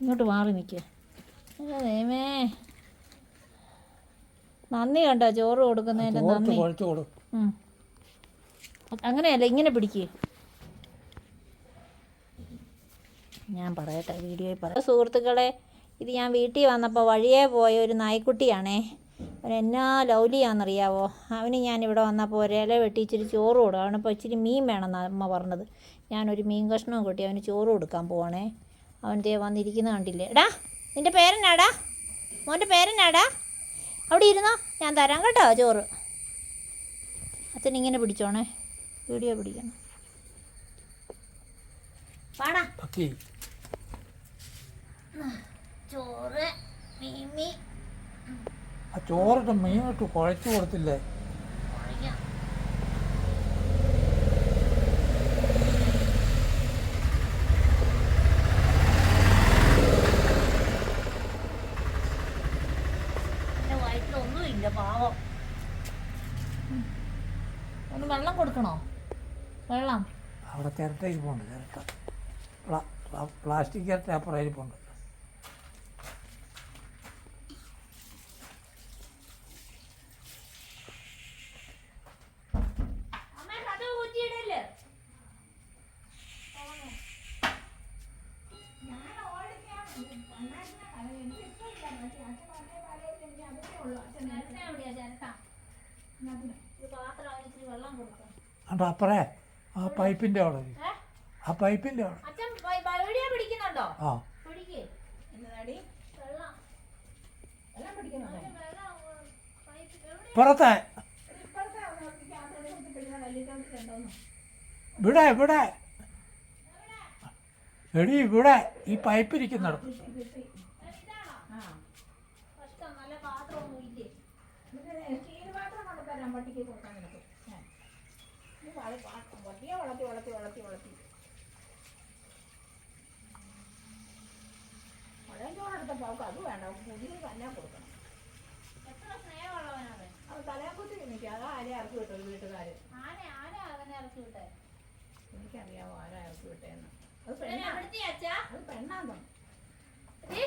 ഇങ്ങോട്ട് മാറി നിൽക്കുക ദൈവമേ. നന്ദി കണ്ടോ ചോറ് കൊടുക്കുന്നതിന്റെ നന്ദി? അങ്ങനെയല്ല ഇങ്ങനെ പിടിക്ക്. ഞാൻ പറയട്ടെ വീഡിയോയിൽ പറയാം സുഹൃത്തുക്കളെ ഇത് ഞാൻ വീട്ടിൽ വന്നപ്പോൾ വഴിയേ പോയ ഒരു നായ്ക്കുട്ടിയാണേ. അവൻ എന്നാ ലൗലിയാണെന്നറിയാവോ അവന് ഞാൻ ഇവിടെ വന്നപ്പോൾ ഒരില വെട്ടി ഇച്ചിരി ചോറ് കൊടുക്കും. അവനിപ്പോൾ ഇച്ചിരി മീൻ വേണമെന്നാണ് അമ്മ പറഞ്ഞത്. ഞാനൊരു മീൻ കഷ്ണവും കൂട്ടി അവന് ചോറ് കൊടുക്കാൻ പോവാണേ. അവൻ ദേ വന്നിരിക്കുന്ന കണ്ടില്ലേ? എടാ നിന്റെ പേരെന്നാടാ? മോന്റെ പേരെന്നാടാ? അവിടെ ഇരുന്നോ? ഞാൻ തരാം കേട്ടോ ചോറ്. അച്ഛൻ ഇങ്ങനെ പിടിച്ചോണേ. വീഡിയോ പിടിക്കണം. പാടാ. ചോറ് മീമി ആ ചോറിട്ട് മീനിട്ട് കുഴച്ചു കൊടുത്തില്ലേ? വയറ്റിലൊന്നുമില്ല പാവം. ഒന്ന് വെള്ളം കൊടുക്കണോ? വെള്ളം. അവിടെ ചിരട്ടയിൽ ഇരിപ്പുണ്ട് ചിരട്ട. പ്ലാ- പ്ലാ- പ്ലാസ്റ്റിക് ചിരട്ട അപ്പുറം ഇരിപ്പുണ്ട്. അപ്പറേ ആ പൈപ്പിന്റെ അവിടെ. ആ പൈപ്പിന്റെ അവിടെ. അച്ഛൻ വീഡിയോ പിടിക്കുന്നുണ്ടോ? ആ. പുറത്തെ. ഇവിടെ ഇവിടെ. എടി ഇവിടെ. ഈ പൈപ്പ് ഇരിക്കുന്നിടത്ത് ആ കഷ്ടം നല്ല പാത്രമൊന്നും ഇല്ലേ പിന്നെ സ്റ്റീൽ പാത്രം കൊണ്ട് തരാം പട്ടിക്ക് കൊടുക്കാൻ നിനക്ക്. പട്ടിയെ വളർത്തി വളർത്തി വളർത്തി വളർത്തി. പഴയ ചോറെടുത്തപ്പോൾ അവൾക്ക് അത് വേണ്ട. അവൾക്ക് തന്നെ കൊടുക്കണം. എത്ര സ്നേഹമുള്ളവനാണ് അത് തലയാക്കുത്തി നിൽക്കുക അതാ ആരെ ഇറക്കി വിട്ടത് വീട്ടുകാർ വിട്ടെ. എനിക്കറിയാമോ ആരാ ഇറക്കി വിട്ടേന്ന്. അത് പെണ്ണാ. അത് പെണ്ണാന്നോ ഏ?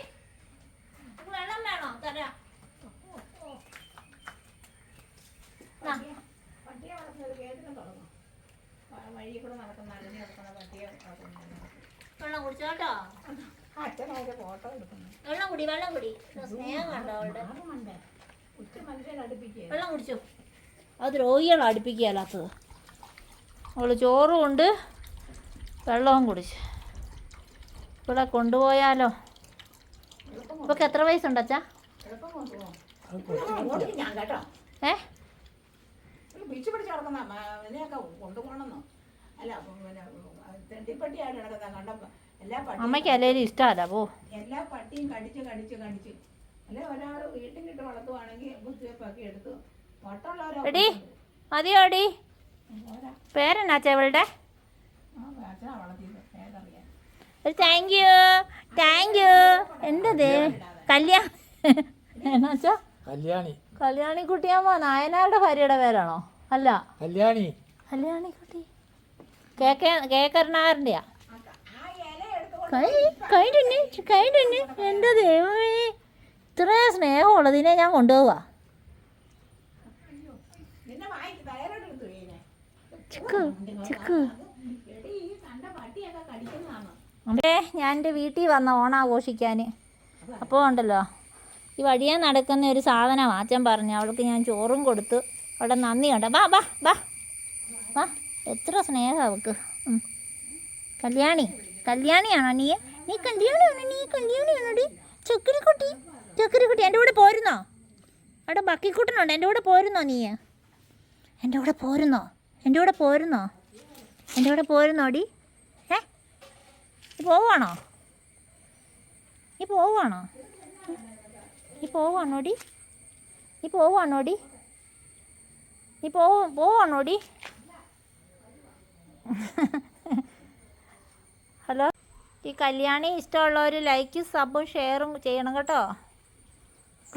നിനക്ക് വെള്ളം വേണോ തരാം ആ. പട്ടിയെ വളർത്തുന്നത് കേട്ടിട്ട് തുടങ്ങും കൂടെ നടക്കുന്ന അലഞ്ഞ് നടക്കുന്ന പട്ടിയെ വെള്ളം അച്ഛനൊക്കെ ഫോട്ടോ എടുക്കുന്നു. വെള്ളം കുടി വെള്ളം കുടി. സ്നേഹം കണ്ടോ അവളുടെ? ആരുമുണ്ട് ഉച്ച മനുഷ്യരെ അടുപ്പിക്കുക. വെള്ളം കുടിച്ചോ? അത് രോഗികളെ അടുപ്പിക്കുകയല്ലാത്തത്. അവൾ ചോറും ഉണ്ട് വെള്ളവും കുടിച്ച്. ഇവിടെ കൊണ്ടുപോയാലോ? ഇപ്പൊക്കെ എത്ര വയസ്സുണ്ട് അച്ഛാ? ഏ? പിടിച്ചു പിടിച്ച് ഇതിനെയൊക്കെ കൊണ്ടുപോകണമെന്നോ? അല്ല പിന്നെ എല്ലാ പട്ടിയും അമ്മയ്ക്ക് അല്ലേലും ഇഷ്ടമല്ല പോ എല്ലാ പട്ടിയും കടിച്ച് കടിച്ച് കടിച്ച്. അല്ലെ ഒരാൾ വീട്ടിലിട്ട് വളർത്തുവാണെങ്കിൽ ബുദ്ധിവെപ്പൊക്കെ എടുത്തു മറ്റുള്ളവരോ എടി മതിയോ എടി? ഓരാ പേരെന്നാ ചേവളുടെ ആ അച്ഛനാ വളർത്തിയത്. ഏതറിയാം ഒരു താങ്ക് യു താങ്ക് യു എന്തത്? കല്യാണ എന്നാച്ചാ കല്യാണി. കല്യാണി കുട്ടിയാമോ നായനാരുടെ ഭാര്യയുടെ പേരാണോ? അല്ല. കല്യാണി. കൈ കൈടുന്നെ കൈടുന്നെ എന്റെ ദൈവമേ ഇത്ര സ്നേഹമുള്ളതിനെ ഞാൻ കൊണ്ടുപോവാ. ചിക്ക് അമ്മേ ഞാൻ എന്റെ വീട്ടിൽ വന്ന ഓണാഘോഷിക്കാൻ അപ്പോൾ ഉണ്ടല്ലോ ഈ വഴിയെ നടക്കുന്ന ഒരു സാധനം അച്ഛൻ പറഞ്ഞു അവൾക്ക് ഞാൻ ചോറും കൊടുത്തു. അവിടെ നന്ദി കണ്ട ബാ ബാ ബാ ബാ എത്ര സ്നേഹം അവൾക്ക് കല്യാണി കല്യാണിയാണോ നീ? നീ കല്യാണിയാണോ? നീ കല്യാണിയാണോ ഡി ചക്കരക്കുട്ടി ചക്കരക്കുട്ടി എന്റെ കൂടെ പോരുന്നോ? അവിടെ ബക്കിക്കുട്ടനുണ്ട് എന്റെ കൂടെ പോരുന്നോ നീ? എന്റെ കൂടെ പോരുന്നോ? എന്റെ കൂടെ പോരുന്നോ? എന്റെ കൂടെ പോരുന്നോടി? ഏ? നീ പോവാണോ നീ പോവാണോ നീ പോവാണോടി നീ പോവാണോടി നീ പോവാണോടി ഹലോ? ഈ കല്യാണി ഇഷ്ടമുള്ളവർ ലൈക്ക് സബും ഷെയറും ചെയ്യണം കേട്ടോ.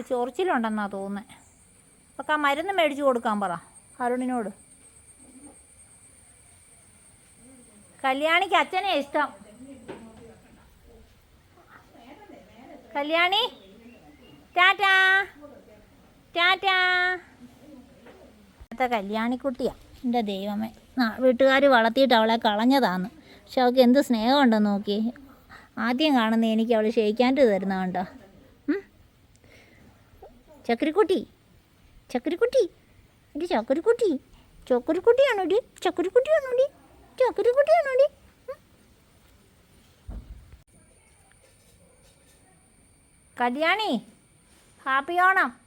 ചൊറിച്ചിലുണ്ടെന്നാ തോന്നുന്നത് അപ്പം ആ മരുന്ന് മേടിച്ചു കൊടുക്കാൻ പറ അരുണിനോട്. കല്യാണിക്ക് അച്ഛനെ ഇഷ്ടം. കല്യാണി? ടാറ്റാ? ടാറ്റാ? കല്യാണിക്കുട്ടിയാ എന്റെ ദൈവമേ. വീട്ടുകാർ വളർത്തിയിട്ട് അവളെ കളഞ്ഞതാന്ന്. പക്ഷെ അവൾക്ക് എന്ത് സ്നേഹമുണ്ടെന്ന് നോക്കി. ആദ്യം കാണുന്ന എനിക്ക് അവൾ ക്ഷയിക്കാണ്ട് തരുന്ന കണ്ടോ? ചക്കരിക്കുട്ടി. ചക്കരിക്കുട്ടി. എന്റെ ചക്രിക്കുട്ടി ചക്രിക്കുട്ടിയാണോടി ചക്രിക്കുട്ടിയാണോടി ചക്രിക്കുട്ടിയാണോടി ഡി കല്യാണി ഹാപ്പി ഓണം.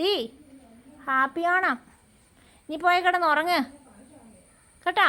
ഡി ഹാപ്പി ഓണം. നീ പോയി കിടന്ന് ഉറങ്ങ്. കേട്ടോ?